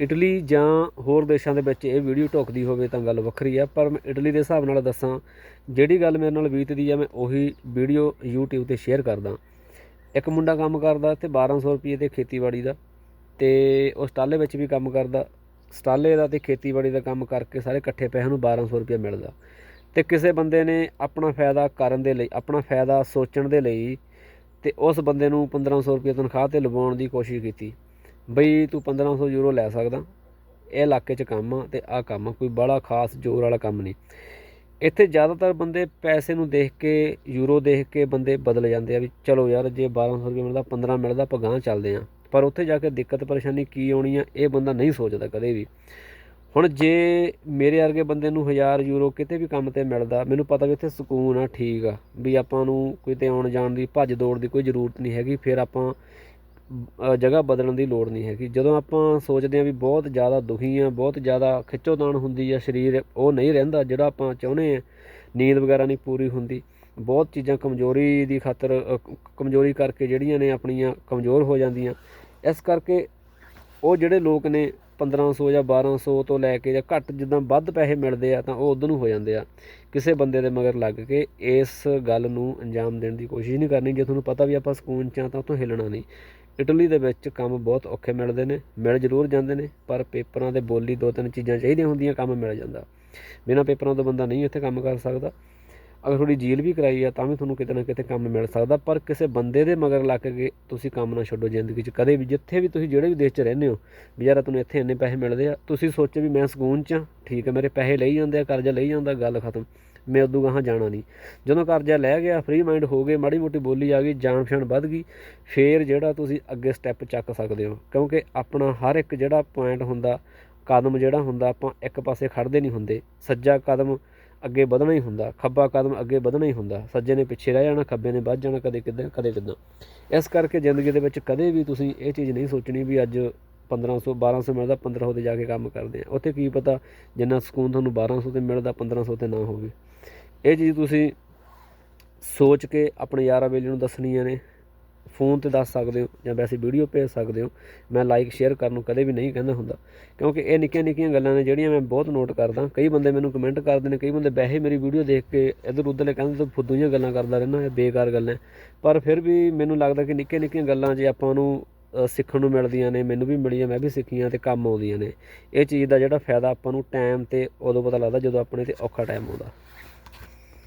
Italy ਜਾਂ ਹੋਰ ਦੇਸ਼ਾਂ ਦੇ ਵਿੱਚ ਇਹ ਵੀਡੀਓ ਢੁਕਦੀ ਹੋਵੇ ਤਾਂ ਗੱਲ ਵੱਖਰੀ ਆ, ਪਰ ਮੈਂ ਇਟਲੀ ਦੇ ਹਿਸਾਬ ਨਾਲ ਦੱਸਾਂ, ਜਿਹੜੀ ਗੱਲ ਮੇਰੇ ਨਾਲ ਬੀਤਦੀ ਆ, ਮੈਂ ਉਹੀ ਵੀਡੀਓ YouTube ਤੇ ਸ਼ੇਅਰ ਕਰਦਾ। ਇੱਕ ਮੁੰਡਾ ਕੰਮ ਕਰਦਾ ਤੇ 1200 ਰੁਪਏ ਤੇ ਖੇਤੀਬਾੜੀ ਦਾ ਤੇ ਉਹ ਸਟਾਲੇ ਵਿੱਚ ਵੀ ਕੰਮ ਕਰਦਾ। ਸਟਾਲੇ ਦਾ ਤੇ ਖੇਤੀਬਾੜੀ ਦਾ ਕੰਮ ਕਰਕੇ ਸਾਰੇ ਇਕੱਠੇ ਪੈਸੇ ਨੂੰ 1200 ਰੁਪਏ ਮਿਲਦਾ। ਤੇ ਕਿਸੇ ਬੰਦੇ ਨੇ ਆਪਣਾ ਫਾਇਦਾ ਕਰਨ ਦੇ ਲਈ, ਆਪਣਾ ਫਾਇਦਾ ਸੋਚਣ ਦੇ ਲਈ ਤੇ ਉਸ ਬੰਦੇ ਨੂੰ 1500 ਰੁਪਏ ਤਨਖਾਹ ਤੇ ਲਵਾਉਣ ਦੀ ਕੋਸ਼ਿਸ਼ ਕੀਤੀ। ਬਈ ਤੂੰ 1500 ਯੂਰੋ ਲੈ ਸਕਦਾ। ਇਹ ਇਲਾਕੇ 'ਚ ਕੰਮ ਆ ਤੇ ਆਹ ਕੰਮ ਆ, ਕੋਈ ਬੜਾ ਖਾਸ ਜ਼ੋਰ ਵਾਲਾ ਕੰਮ ਨਹੀਂ। ਇੱਥੇ ਜ਼ਿਆਦਾਤਰ ਬੰਦੇ ਪੈਸੇ ਨੂੰ ਦੇਖ ਕੇ, ਯੂਰੋ ਦੇਖ ਕੇ ਬੰਦੇ ਬਦਲ ਜਾਂਦੇ ਆ ਵੀ ਚਲੋ ਯਾਰ, ਜੇ 1200 ਰੁਪਏ ਮਿਲਦਾ 15 ਮਿਲਦਾ, ਆਪਾਂ ਗਾਂਹ ਚੱਲਦੇ ਆ। ਪਰ ਉੱਥੇ ਜਾ ਕੇ ਦਿੱਕਤ ਪਰੇਸ਼ਾਨੀ ਕੀ ਆਉਣੀ ਆ, ਇਹ ਬੰਦਾ ਨਹੀਂ ਸੋਚਦਾ ਕਦੇ ਵੀ। ਹੁਣ ਜੇ ਮੇਰੇ ਵਰਗੇ ਬੰਦੇ ਨੂੰ 1000 ਯੂਰੋ ਕਿਤੇ ਵੀ ਕੰਮ ਤੇ ਮਿਲਦਾ, ਮੈਨੂੰ ਪਤਾ ਵੀ ਇੱਥੇ ਸਕੂਨ ਆ, ਠੀਕ ਆ। ਵੀ ਆਪਾਂ ਨੂੰ ਕਿਤੇ ਆਉਣ ਜਾਣ ਦੀ, ਭੱਜ ਦੌੜ ਦੀ ਕੋਈ ਜ਼ਰੂਰਤ ਨਹੀਂ ਹੈਗੀ, ਫਿਰ ਆਪਾਂ ਜਗ੍ਹਾ ਬਦਲਣ ਦੀ ਲੋੜ ਨਹੀਂ ਹੈਗੀ। ਜਦੋਂ ਆਪਾਂ ਸੋਚਦੇ ਹਾਂ ਵੀ ਬਹੁਤ ਜ਼ਿਆਦਾ ਦੁਖੀ ਆ ਬਹੁਤ ਜ਼ਿਆਦਾ ਖਿੱਚੋਤਾਣ ਹੁੰਦੀ ਆ ਸਰੀਰ, ਉਹ ਨਹੀਂ ਰਹਿੰਦਾ ਜਿਹੜਾ ਆਪਾਂ ਚਾਹੁੰਦੇ ਆ ਨੀਂਦ ਵਗੈਰਾ ਨਹੀਂ ਪੂਰੀ ਹੁੰਦੀ। ਬਹੁਤ ਚੀਜ਼ਾਂ ਕਮਜ਼ੋਰੀ ਦੀ ਖਾਤਰ ਕਮਜ਼ੋਰੀ ਕਰਕੇ ਜਿਹੜੀਆਂ ਨੇ ਆਪਣੀਆਂ ਕਮਜ਼ੋਰ ਹੋ ਜਾਂਦੀਆਂ। ਇਸ ਕਰਕੇ ਉਹ ਜਿਹੜੇ ਲੋਕ ਨੇ 1500 ਜਾਂ 1200 ਤੋਂ ਲੈ ਕੇ ਜਾਂ ਘੱਟ ਜਿੱਦਾਂ ਵੱਧ ਪੈਸੇ ਮਿਲਦੇ ਆ ਤਾਂ ਉਹ ਉਧਰ ਨੂੰ ਹੋ ਜਾਂਦੇ ਆ। ਕਿਸੇ ਬੰਦੇ ਦੇ ਮਗਰ ਲੱਗ ਕੇ ਇਸ ਗੱਲ ਨੂੰ ਅੰਜਾਮ ਦੇਣ ਦੀ ਕੋਸ਼ਿਸ਼ ਨਹੀਂ ਕਰਨੀ। ਜੇ ਤੁਹਾਨੂੰ ਪਤਾ ਵੀ ਆਪਾਂ ਸਕੂਨ ਚ ਆ ਤਾਂ ਉੱਥੋਂ ਹਿੱਲਣਾ ਨਹੀਂ। ਇਟਲੀ ਦੇ ਵਿੱਚ ਕੰਮ ਬਹੁਤ ਔਖੇ ਮਿਲਦੇ ਨੇ, ਮਿਲ ਜ਼ਰੂਰ ਜਾਂਦੇ ਨੇ, ਪਰ ਪੇਪਰਾਂ ਤੇ ਬੋਲੀ ਦੋ ਤਿੰਨ ਚੀਜ਼ਾਂ ਚਾਹੀਦੀਆਂ ਹੁੰਦੀਆਂ, ਕੰਮ ਮਿਲ ਜਾਂਦਾ। ਬਿਨਾਂ ਪੇਪਰਾਂ ਤੋਂ ਬੰਦਾ ਨਹੀਂ ਇੱਥੇ ਕੰਮ ਕਰ ਸਕਦਾ। ਅਗਰ ਥੋੜੀ ਜੀਲ ਵੀ ਕਰਾਈ ਆ, ਤਾਂ ਵੀ ਤੁਹਾਨੂੰ ਕਿਤੇ ਨਾ ਕਿਤੇ ਕੰਮ ਮਿਲ ਸਕਦਾ, ਪਰ ਕਿਸੇ ਬੰਦੇ ਦੇ ਮਗਰ ਲੱਗ ਕੇ ਤੁਸੀਂ ਕੰਮ ਨਾ ਛੱਡੋ ਜ਼ਿੰਦਗੀ 'ਚ। ਕਦੇ ਵੀ ਜਿੱਥੇ ਵੀ ਤੁਸੀਂ ਜਿਹੜੇ ਵੀ ਦੇਸ਼ 'ਚ ਰਹਿੰਦੇ ਹੋ, ਵੀ ਯਾਰ ਤੁਹਾਨੂੰ ਇੱਥੇ ਇੰਨੇ ਪੈਸੇ ਮਿਲਦੇ ਆ, ਤੁਸੀਂ ਸੋਚੋ ਵੀ ਮੈਂ ਸਕੂਨ 'ਚ ਆ ਠੀਕ ਹੈ, ਮੇਰੇ ਪੈਸੇ ਲਈ ਜਾਂਦੇ ਆ, ਕਰਜ਼ਾ ਲਈ ਜਾਂਦਾ, ਗੱਲ ਖਤਮ। ਮੈਂ ਉਦੋਂ ਗਾਹਾਂ ਜਾਣਾ ਨਹੀਂ। ਜਦੋਂ ਕਰਜ਼ਾ ਲੈ ਗਿਆ ਫ੍ਰੀ ਮਾਈਂਡ ਹੋ ਗਏ, ਮਾੜੀ ਮੋਟੀ ਬੋਲੀ ਆ ਗਈ, ਜਾਣ ਪਛਾਣ ਵੱਧ ਗਈ, ਫੇਰ ਜਿਹੜਾ ਤੁਸੀਂ ਅੱਗੇ ਸਟੈਪ ਚੱਕ ਸਕਦੇ ਹੋ। ਕਿਉਂਕਿ ਆਪਣਾ ਹਰ ਇੱਕ ਜਿਹੜਾ ਪੁਆਇੰਟ ਹੁੰਦਾ, ਕਦਮ ਜਿਹੜਾ ਹੁੰਦਾ, ਆਪਾਂ ਇੱਕ ਪਾਸੇ ਖੜਦੇ ਨਹੀਂ ਹੁੰਦੇ। ਸੱਜਾ ਕਦਮ ਅੱਗੇ ਵਧਣਾ ਹੀ ਹੁੰਦਾ, ਖੱਬਾ ਕਦਮ ਅੱਗੇ ਵਧਣਾ ਹੀ ਹੁੰਦਾ, ਸੱਜੇ ਨੇ ਪਿੱਛੇ ਰਹਿ ਜਾਣਾ, ਖੱਬੇ ਨੇ ਵੱਧ ਜਾਣਾ, ਕਦੇ ਕਿੱਦਾਂ ਕਦੇ ਕਿੱਦਾਂ। ਇਸ ਕਰਕੇ ਜ਼ਿੰਦਗੀ ਦੇ ਵਿੱਚ ਕਦੇ ਵੀ ਤੁਸੀਂ ਇਹ ਚੀਜ਼ ਨਹੀਂ ਸੋਚਣੀ ਵੀ ਅੱਜ 1500 1200 ਮਿਲਦਾ 1500 ਤੇ ਜਾ ਕੇ ਕੰਮ ਕਰਦੇ ਆ ਉੱਥੇ ਕੀ ਪਤਾ ਜਿੰਨਾ ਸਕੂਨ ਤੁਹਾਨੂੰ 1200 ਤੇ ਮਿਲਦਾ 1500 ਤੇ ਨਾ ਹੋਵੇ। ਇਹ ਚੀਜ਼ ਤੁਸੀਂ ਸੋਚ ਕੇ ਆਪਣੇ ਯਾਰਾਂ ਬੇਲੀ ਨੂੰ ਦੱਸਣੀਆਂ ਨੇ। ਫੋਨ ਤੇ ਦੱਸ ਸਕਦੇ ਹੋ ਜਾਂ ਵੈਸੇ ਵੀਡੀਓ ਭੇਜ ਸਕਦੇ ਹੋ, ਮੈਂ ਲਾਈਕ ਸ਼ੇਅਰ ਕਰਨ ਨੂੰ ਕਦੇ ਵੀ ਨਹੀਂ ਕਹਿੰਦਾ ਹੁੰਦਾ। ਕਿਉਂਕਿ ਇਹ ਨਿੱਕੀਆਂ ਨਿੱਕੀਆਂ ਗੱਲਾਂ ਨੇ ਜਿਹੜੀਆਂ ਮੈਂ ਬਹੁਤ ਨੋਟ ਕਰਦਾ। ਕਈ ਬੰਦੇ ਮੈਨੂੰ ਕਮੈਂਟ ਕਰਦੇ ਨੇ, ਕਈ ਬੰਦੇ ਵੈਸੇ ਮੇਰੀ ਵੀਡੀਓ ਦੇਖ ਕੇ ਇੱਧਰ ਉੱਧਰਲੇ ਕਹਿੰਦੇ ਤੂੰ ਫੁੱਦੂ ਜਿਹੀਆਂ ਗੱਲਾਂ ਕਰਦਾ ਰਹਿਣਾ ਇਹ ਬੇਕਾਰ ਗੱਲਾਂ ਹੈ। ਪਰ ਫਿਰ ਵੀ ਮੈਨੂੰ ਲੱਗਦਾ ਕਿ ਨਿੱਕੀਆਂ ਨਿੱਕੀਆਂ ਗੱਲਾਂ ਜੇ ਆਪਾਂ ਨੂੰ ਸਿੱਖਣ ਨੂੰ ਮਿਲਦੀਆਂ ਨੇ, ਮੈਨੂੰ ਵੀ ਮਿਲੀਆਂ, ਮੈਂ ਵੀ ਸਿੱਖੀਆਂ ਤੇ ਕੰਮ ਆਉਂਦੀਆਂ ਨੇ। ਇਹ ਚੀਜ਼ ਦਾ ਜਿਹੜਾ ਫਾਇਦਾ ਆਪਾਂ ਨੂੰ ਟਾਈਮ ਤੇ ਉਦੋਂ ਪਤਾ ਲੱਗਦਾ ਜਦੋਂ ਆਪਣੇ ਤੇ ਔਖਾ ਟਾਈਮ ਆਉਂਦਾ।